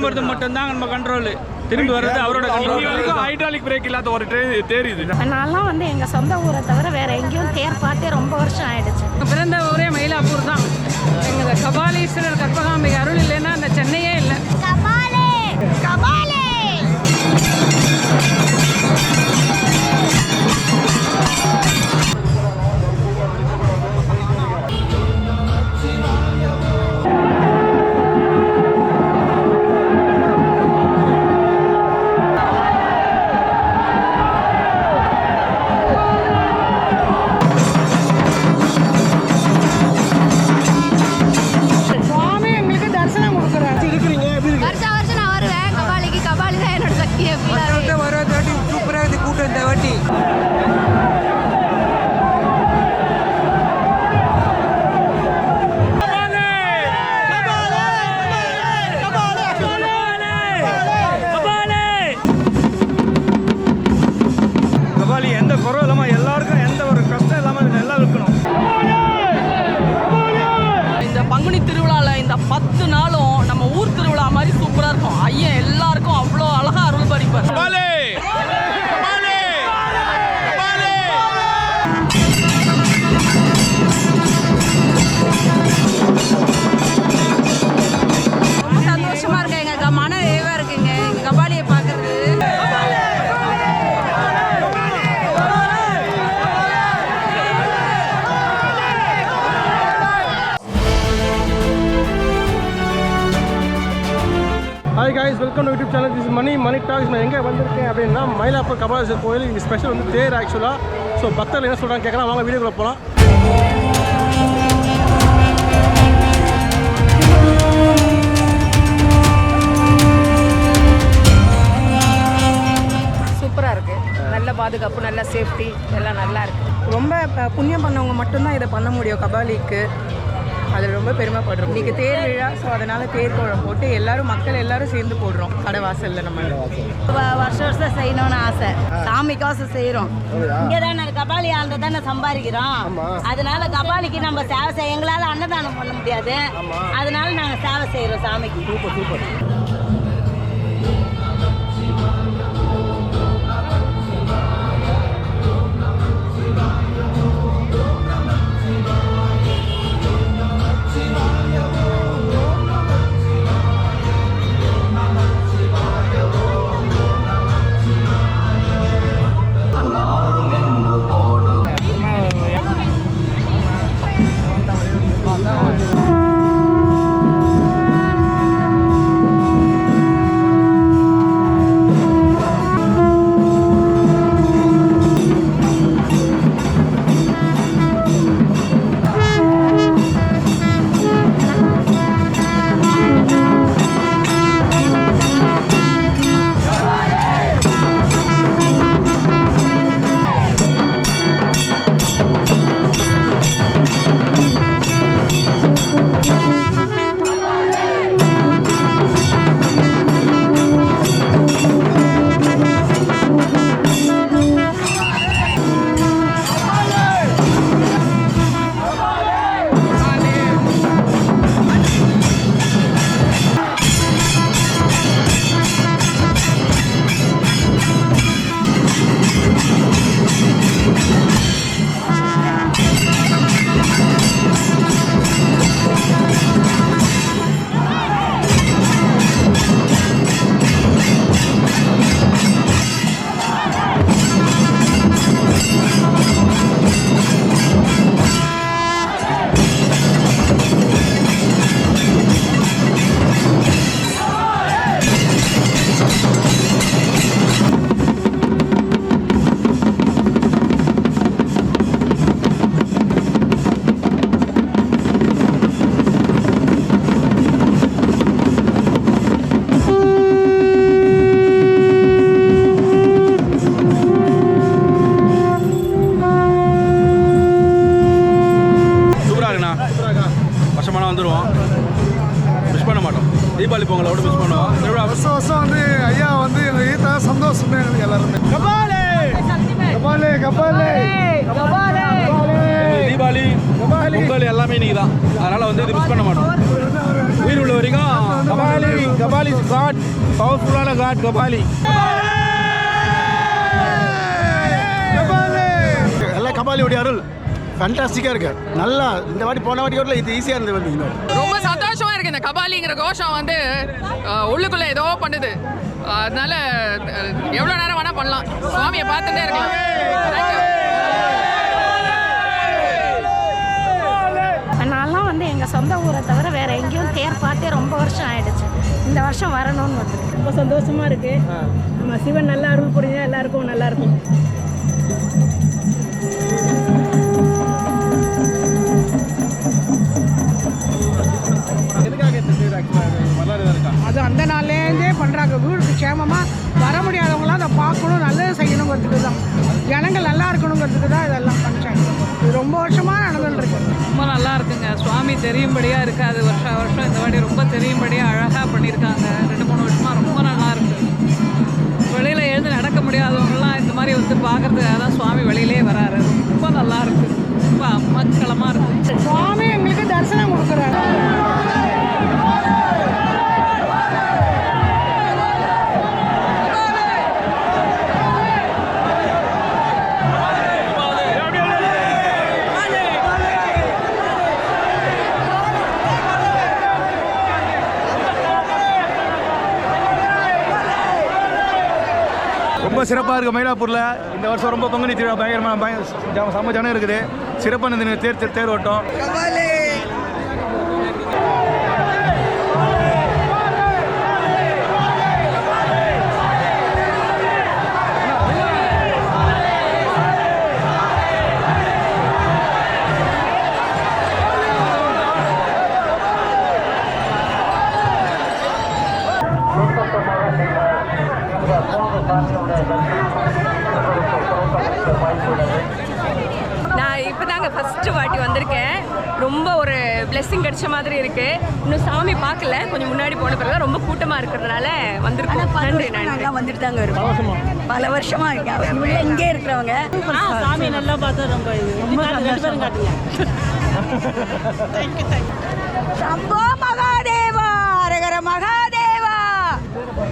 கிளம்புறது மட்டும்தான் நம்ம கண்ட்ரோல் திரும்பி வர்றது அவரோட கண்ட்ரோல் ஹைட்ராலிக் பிரேக் இல்லாத ஒரு ட்ரெயின் தேரிது நான்லாம் வந்து எங்கள் சொந்த ஊரை தவிர வேற எங்கேயும் தேர் பார்த்தே ரொம்ப வருஷம் ஆயிடுச்சு. பிறந்த ஊரே மயிலாப்பூர் தான். எங்கள் கபாலீஸ்வரர் கற்பகாம்பிகை அருள் இல்லைன்னா அந்த சென்னையே இல்லை. கபாலே! கபாலே! Welcome to YouTube channel this Mani Mani talks நான் எங்கே வந்திருக்கேன் அப்படின்னா மயிலாப்பூர் கபாலீஸ்வரர் கோயில். இங்கே ஸ்பெஷல் வந்து தேர் ஆக்சுவலாக ஸோ பக்தர்கள் என்ன சொல்கிறாங்க கேட்கலாம். வாங்க வீடியோக்குள்ள போகலாம் சூப்பராக இருக்கு. நல்ல பாதுகாப்பு நல்ல சேஃப்டி எல்லாம் நல்லா இருக்கு. ரொம்ப புண்ணியம் பண்ணவங்க மட்டும்தான் இதை பண்ண முடியும் கபாலிக்கு. அதில் ரொம்ப பெருமைப்படுறோம் இன்னைக்கு தேர் விழா ஸோ அதனால தேர் கோலம் போட்டு எல்லாரும் மக்கள் எல்லாரும் சேர்ந்து போடுறோம். கடை வாசல்ல நம்ம. வருஷம் வருஷம் செய்யணும்னு ஆசை. சாமிக்காசம் செய்கிறோம் இங்கே தானே கபாலி ஆழ்ந்த தானே சம்பாதிக்கிறோம். அதனால கபாலிக்கு நம்ம சேவை செய்ய எங்களால் அன்னதானம் பண்ண முடியாது. அதனால நாங்கள் சேவை செய்கிறோம் சாமிக்கு. சந்தோஷமே எல்லாருமே கபாலே கபாலே கபாலே கபாலே தீபாவளி பொங்கல் எல்லாமே இன்னைக்கு தான் அதனால வந்து இது மிஸ் பண்ண மாட்டோம் உயிர் உள்ள வரைக்கும் கபாலி கபாலி காட் பவர்ஃபுல்லான காட் கபாலி எல்லாம் கபாலியுடைய அருள் ஃபேண்டாஸ்டிக்காக இருக்கு. நல்லா இந்த வாட்டி போன வாட்டி கூட இது ஈஸியாக இருந்தது வந்து இந்த கபாலிங்கிற கோஷம் வந்து உள்ளுக்குள்ள ஏதோ பண்ணுது. அதனால அஹ், எவ்வளவு நேரம் வேணா பண்ணலாம். சுவாமியை பார்த்துட்டே இருக்கலாம். நான்லாம் வந்து எங்கள் சொந்த ஊரை தவிர வேற எங்கேயும் தேர் பார்த்தே ரொம்ப வருஷம் ஆயிடுச்சு. இந்த வருஷம் வரணும்னு வந்து ரொம்ப சந்தோஷமா இருக்கு. நம்ம சிவன் நல்லா அருள் புரிஞ்சா எல்லாருக்கும் நல்லா இருக்கும். ரொம்ப சிறப்பாக இருக்குது மயிலாப்பூரில். இந்த வருஷம் ரொம்ப பங்குனி திருவிழா பயங்கரமாக பயம் செம்ம ஜனம் இருக்குது. சிறப்பான இந்த தேர் தேர் தேர் ஓட்டம் நான் இப்போ தாங்க ஃபஸ்ட்டு வாட்டி வந்திருக்கேன். ரொம்ப ஒரு blessing கிடைச்ச மாதிரி இருக்கு. இன்னும் சாமி பார்க்கல. கொஞ்சம் முன்னாடி போன பிறகு ரொம்ப கூட்டமா இருக்கிறதுனால வந்திருக்கோம். நன்றி நன்றி. வந்துட்டு தாங்க இருக்கும். பல வருஷமா இருக்கு இவங்க இங்கே இருக்கிறவங்க. சாமி நல்லா பார்த்தா ரொம்ப சம்போ மகாதேவா அரகர மகாதேவா.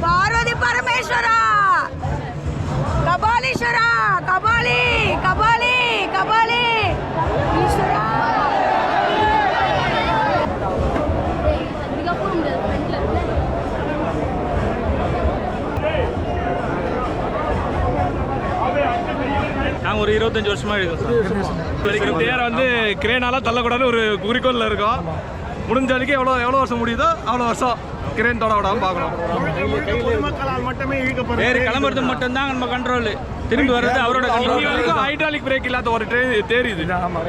பார்வதி பரமேஸ்வரா. கபாலீஸ்வரா கபாலி கபாலி கபாலி ஈஸ்வரா நாங்கள் ஒரு இருபத்தஞ்சு வருஷமாக இருக்கோம் தேரை வந்து கிரேனால தள்ளக்கூடாதுன்னு ஒரு குறிக்கோளில் இருக்கோம். முடிஞ்ச வரைக்கும் எவ்வளோ எவ்வளோ வருஷம் முடியுதோ அவ்வளோ வருஷம். கிரேன் தொட விடாமல் பார்க்கணும் மட்டுமே வேறு கிளம்புறது மட்டும்தான் நம்ம கண்ட்ரோல் திரும்பி வர்றது அவரோட கண்ட்ரோல் வரைக்கும் ஹைட்ராலிக் பிரேக் இல்லாத ஒரு ட்ரெயின் தேர் இது ஆமாம்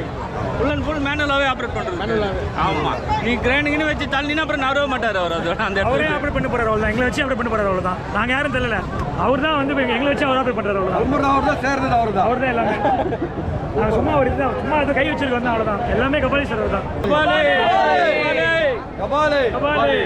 ஃபுல் அண்ட் ஃபுல் மேனுவலாகவே ஆப்ரேட் பண்ணுறது ஆமாம் நீ கிரேனுக்குன்னு வச்சு தள்ளினா அப்புறம் நரவே மாட்டார் அவர். அது அந்த அவரே இடத்துல ஆப்ரேட் பண்ணி போறாரு அவ்வளோ எங்களை வச்சு ஆப்ரேட் பண்ணி போறாரு அவ்வளோதான் நாங்கள் யாரும் தெரியல அவர் தான் வந்து இப்ப எங்களை வச்சு அவர் ஆப்ரேட் பண்றாரு அவ்வளோதான் அவர் தான் சேர்ந்தது அவர் தான் அவர் தான் எல்லாமே. நாங்கள் சும்மா ஒரு இதுதான் சும்மா அது கை வச்சிருக்கோம் தான் அவ்வளோதான் எல்லாமே கபாலீஸ்வரர் தான் கபாலே கபாலி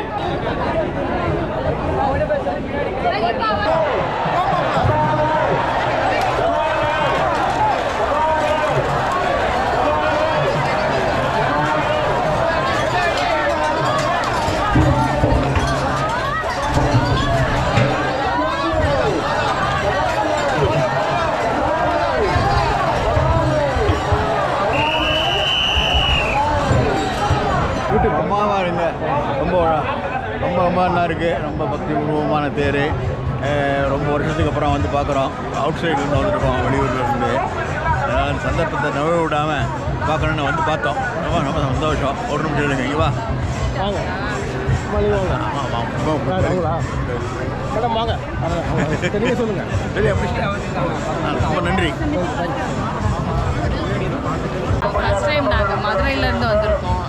நல்லா இருக்குது ரொம்ப பக்தி உருவமான தேர். ரொம்ப வருஷத்துக்கு அப்புறம் வந்து பார்க்குறோம். அவுட் சைட்லேருந்து வந்திருக்கோம் வெளியூர்லேருந்து அதனால் சந்தர்ப்பத்தை நழுவ விடாமல் பார்க்கணுன்னு வந்து பார்த்தோம். ரொம்ப ரொம்ப சந்தோஷம். ஒரு நிமிஷம் இருங்க இங்கே வா. ரொம்ப நன்றி. ஃபர்ஸ்ட் டைம் நாங்கள் மதுரையிலேருந்து வந்திருக்கோம்.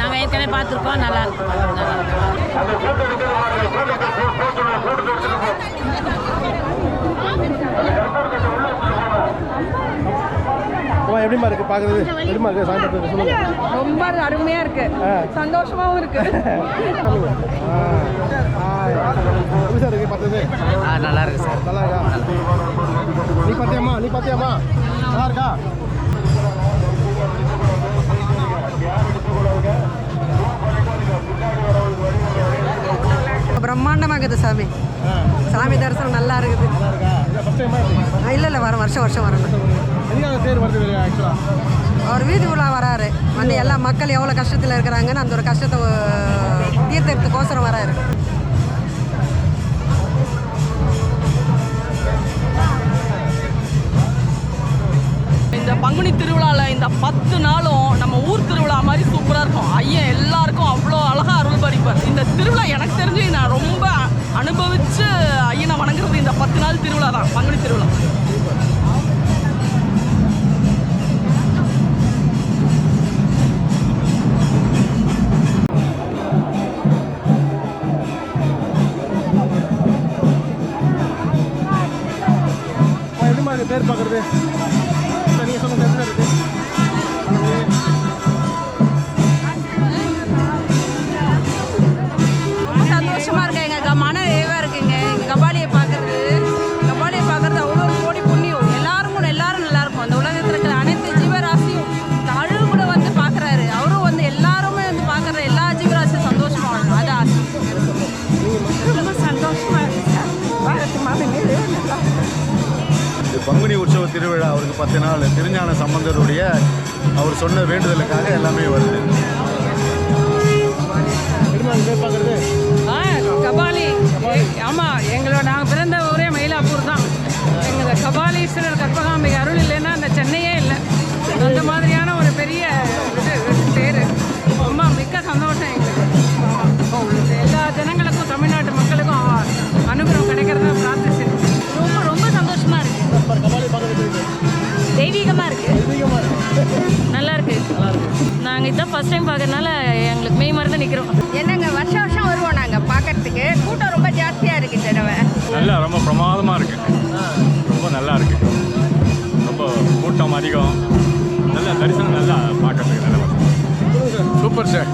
நாங்கள் ஏற்கனவே பார்த்துருக்கோம் நல்லா இருக்கும். நல்லா அம்மா எப்படிமா இருக்குது பார்க்குறது எப்படிமா இருக்குது சாமி பார்க்குறது? சொல்லுங்கள் ரொம்ப அருமையாக இருக்கு. சந்தோஷமாகவும் இருக்கு. எப்படி சார் இருக்கு? பார்த்தது நல்லா இருக்கு சார். நல்லா இருக்கா? நீ பார்த்தியாம்மா? நீ பார்த்தியாம்மா? நல்லா இருக்கா? பிரம்மாண்டமாக இருக்குது சாமி. சாமி தரிசனம் நல்லா இருக்குது. இல்லை இல்லை வரும் வருஷம் வருஷம் வரணும். அவர் வீதி உலா வராரு. வந்து எல்லா மக்கள் எவ்வளோ கஷ்டத்தில் இருக்கிறாங்கன்னு அந்த ஒரு கஷ்டத்தை தீர்த்தத்துக்கோசரம் வராரு. இந்த பங்குனி திருவிழாவில் இந்த பத்து நாளும் நம்ம ஊர் திருவிழா இந்த பத்து நாள் திருவிழா ஒரு பத்து நாள் திருஞான சம்பந்தருடைய அவர் சொன்ன வேண்டுதலுக்காக எல்லாமே வருது. ஆ கபாலி. ஆமாம் எங்களோட நாங்கள் பிறந்த ஊரே மயிலாப்பூர் தான். எங்கள் கபாலீஸ்வரர் கற்பகாம்பிகை அருள் இல்லைன்னா அந்த சென்னையே இல்லை. அந்த மாதிரி தெய்வீகமா இருக்கு. அதிகமாக இருக்கு. நல்லா இருக்கு. நாங்கள் இதான் ஃபர்ஸ்ட் டைம் பார்க்கறதுனால எங்களுக்கு மெய் மறந்து நிற்கிறோம் என்னங்க வருஷம் வருஷம் வருவோம் நாங்கள் பார்க்கறதுக்கு கூட்டம் ரொம்ப ஜாஸ்தியாக இருக்கு தடவை நல்லா ரொம்ப பிரமாதமாக இருக்கு. ரொம்ப நல்லா இருக்கு. ரொம்ப கூட்டம் அதிகம். நல்ல தரிசனம் நல்லா பார்க்கறதுக்கு நல்லா சூப்பர் சார்.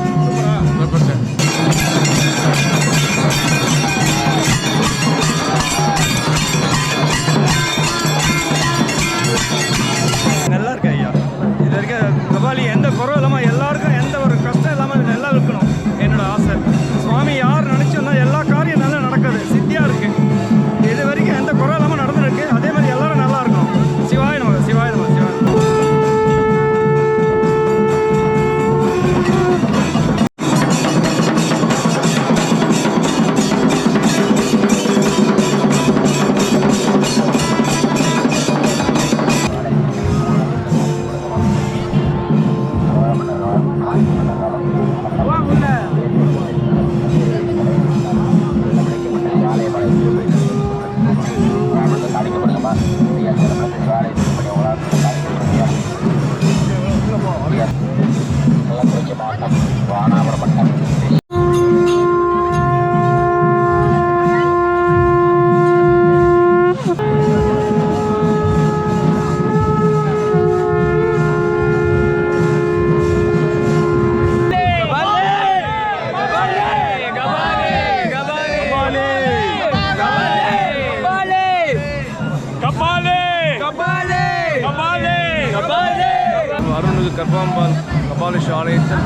கர்ப்பாம்பாள் ஆலயத்தில்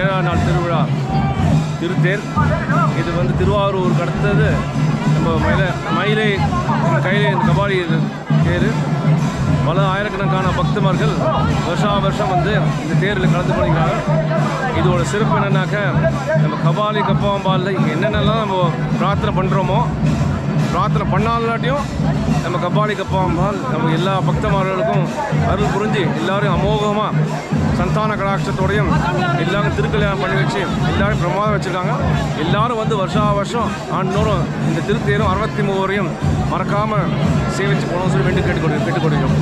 ஏழாம் நாள் திருவிழா திருத்தேர். இது வந்து திருவாரூருக்கு அடுத்தது. நம்ம மயில மயிலை கையிலே இந்த கபாலி தேர். பல ஆயிரக்கணக்கான பக்தமார்கள் வருஷா வருஷம் வந்து இந்த தேரில் கலந்து கொள்கிறார்கள். இதோட சிறப்பு என்னென்னாக்க நம்ம கபாலி கப்பாம்பாலில் என்னென்னலாம் நம்ம பிரார்த்தனை பண்ணுறோமோ பிரார்த்தனை பண்ணாலாட்டியும் நம்ம கபாலி கப்பாம்பால் நம்ம எல்லா பக்தமார்களுக்கும் அருள் புரிஞ்சு எல்லோரும் அமோகமாக சந்தான கடாட்சத்தோடையும் எல்லாரும் திருக்கல்யாணம் பண்ணி வச்சு எல்லாரும் பிரமாதம் வச்சுருக்காங்க. எல்லாரும் வந்து வருஷா வருஷம் ஆண்டோறும் இந்த திருத்தேரும் அறுபத்தி மூவரையும் மறக்காமல் சேவிச்சு போகணும்னு சொல்லி வேண்டி கேட்டுக்கொடு கேட்டுக்கொடுக்கிறோம்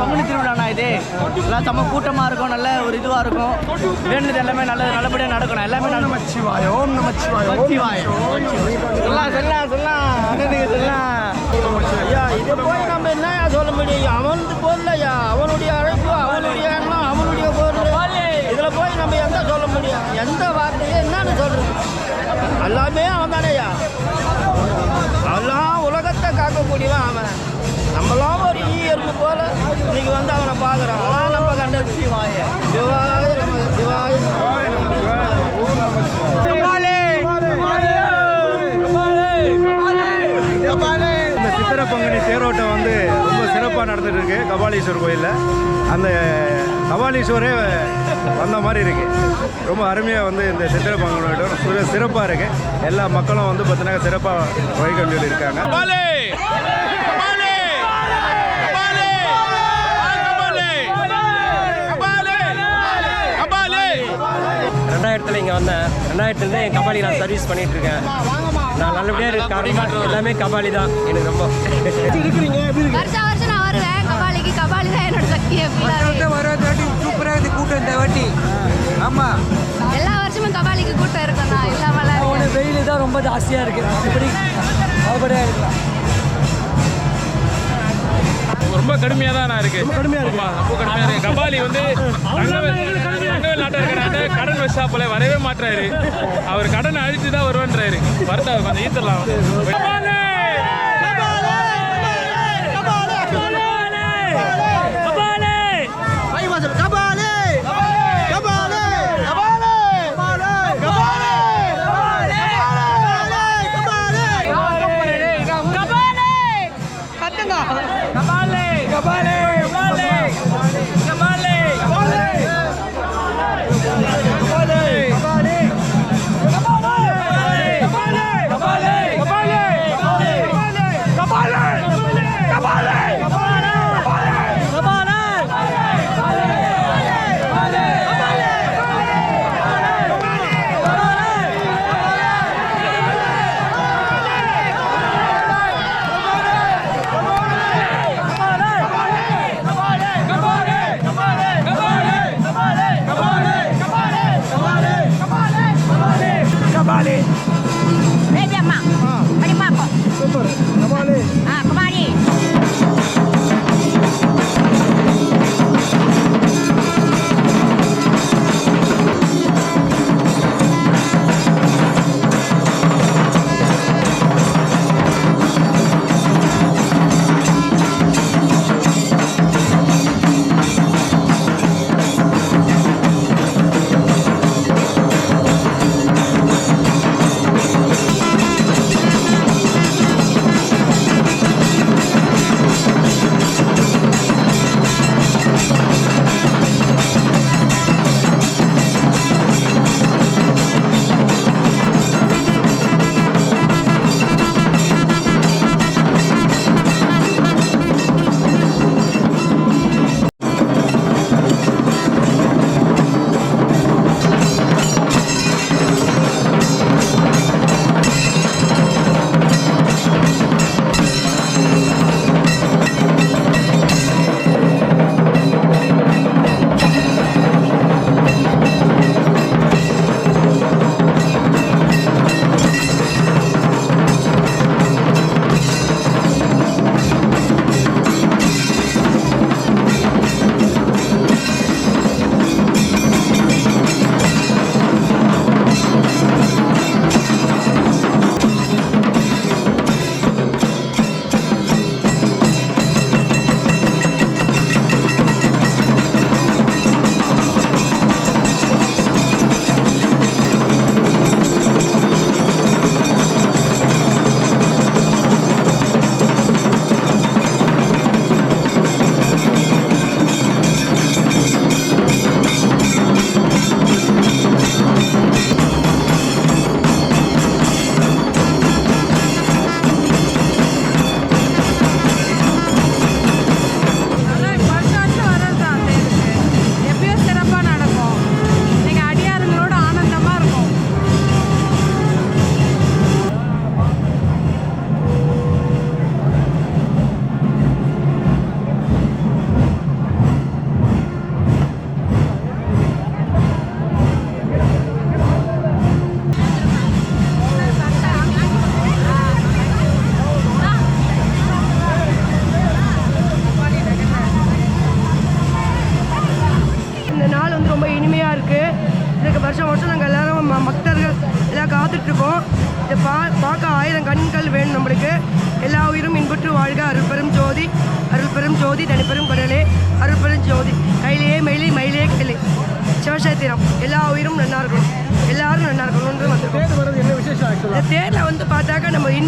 பங்குனி திருவிழாண்ணா இது. எல்லாம் செம்ம கூட்டமாக இருக்கும் நல்ல ஒரு இதுவாக இருக்கும். வேணுது எல்லாமே நல்ல நல்லபடியாக நடக்கணும். எல்லாமே நல்ல சிவாய ஓம் நம சிவாய ஓம் சிவாய. சொல்லலாம் சொல்லலாம் சொல்லலாம் அண்ணனுக்கு சொல்லலாம் ஐயா இதை போய் நம்ம என்ன சொல்ல முடியும்? அவனுக்கு போடலையா? அவனுடைய அழைப்பு அவனுடைய எண்ணம் அவனுடைய பொருள். இதில் போய் நம்ம எந்த சொல்ல முடியும்? எந்த வார்த்தையை என்னன்னு சொல்றது? எல்லாமே அவன் தானேயா எல்லாம் உலகத்தை காக்கக்கூடியவன் அவன். நம்மளாம் ஈ எறும்பு போல இன்னைக்கு வந்து அவனை பார்க்குறோம் அதான் நம்ம கண்டது சிவாய சிவாய இந்த சித்திரை பங்குனி தேரோட்டம் வந்து ரொம்ப சிறப்பாக நடந்துட்டு இருக்கு கபாலீஸ்வரர் கோயிலில். அந்த கபாலீஸ்வரே வந்த மாதிரி இருக்கு. ரொம்ப அருமையாக வந்து இந்த சித்திரை பங்குனி சிறப்பாக இருக்கு. எல்லா மக்களும் வந்து பார்த்தீங்கன்னா சிறப்பாக வழிகொண்டு இருக்காங்க. ரெண்டாயிரத்தில் இங்கே வந்தேன். ரெண்டாயிரத்துலேருந்து என் கபாலி நான் சர்வீஸ் பண்ணிட்டு இருக்கேன் நான் நல்லபடியாக இருக்க எல்லாமே கபாலி தான். எனக்கு ரொம்ப வருஷம் வருஷம் நான் வருவேன். கபாலிக்கு கபாலி தான் என்னோட சக்தி வர வாட்டி சூப்பராக இது கூட்டம் இந்த வாட்டி. ஆமாம் எல்லா வருஷமும் கபாலிக்கு கூட்டம் இல்லாமலாம் அவனு வெயில் தான் ரொம்ப ஜாஸ்தியாக இருக்குது இப்படி மறுபடியும் இருக்கலாம். ரொம்ப கடுமையாக தான் நான் இருக்கு. ரொம்ப இருக்கு. கடுமையாக இருக்கு. கபாலி வந்து தங்கவேல் நாட்டாருக்கான கடன் வச்சாப்புல வரவே மாட்டாரு அவர் கடனை அழித்து தான் வருவான்றாரு. வருத்தா கொஞ்சம் ஈத்தரலாம்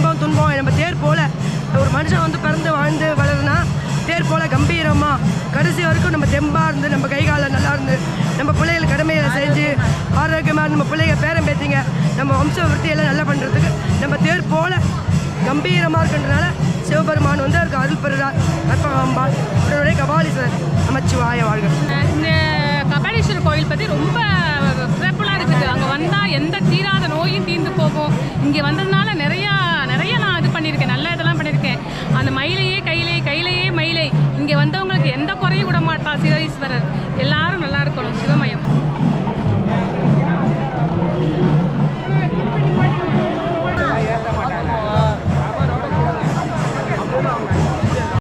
இன்பம் துன்பம் நம்ம தேர் போல ஒரு மனுஷன் வந்து பிறந்து வாழ்ந்து வளருனா தேர் போல கம்பீரமாக கடைசி வரைக்கும் நம்ம தெம்பாக இருந்து நம்ம கை காலில் நல்லா இருந்து நம்ம பிள்ளைகள் கடமைகளை செஞ்சு ஆரோக்கியமாக நம்ம பிள்ளைங்க பேரம் பேத்திங்க நம்ம வம்ச விருத்தியெல்லாம் நல்லா பண்ணுறதுக்கு நம்ம தேர் போல கம்பீரமாக இருக்கின்றனால சிவபெருமான் வந்து அவருக்கு அருள் பெறுறார் கற்பகாம்பாள் உடனே கபாலீஸ்வரர் நமச்சிவாய வாழ்க. இந்த கபாலீஸ்வரர் கோயில் பற்றி ரொம்ப சிறப்புலாம் இருக்குது. அங்கே வந்தால் எந்த தீராத நோயும் தீர்ந்து போகும். இங்கே வந்ததுனால நிறையா நிறைய அந்த மயிலையே கையிலே கையிலேயே மயிலை. இங்கே வந்தவங்களுக்கு எந்த குறையும் விட மாட்டான் சிவஈஸ்வரர் எல்லாரும்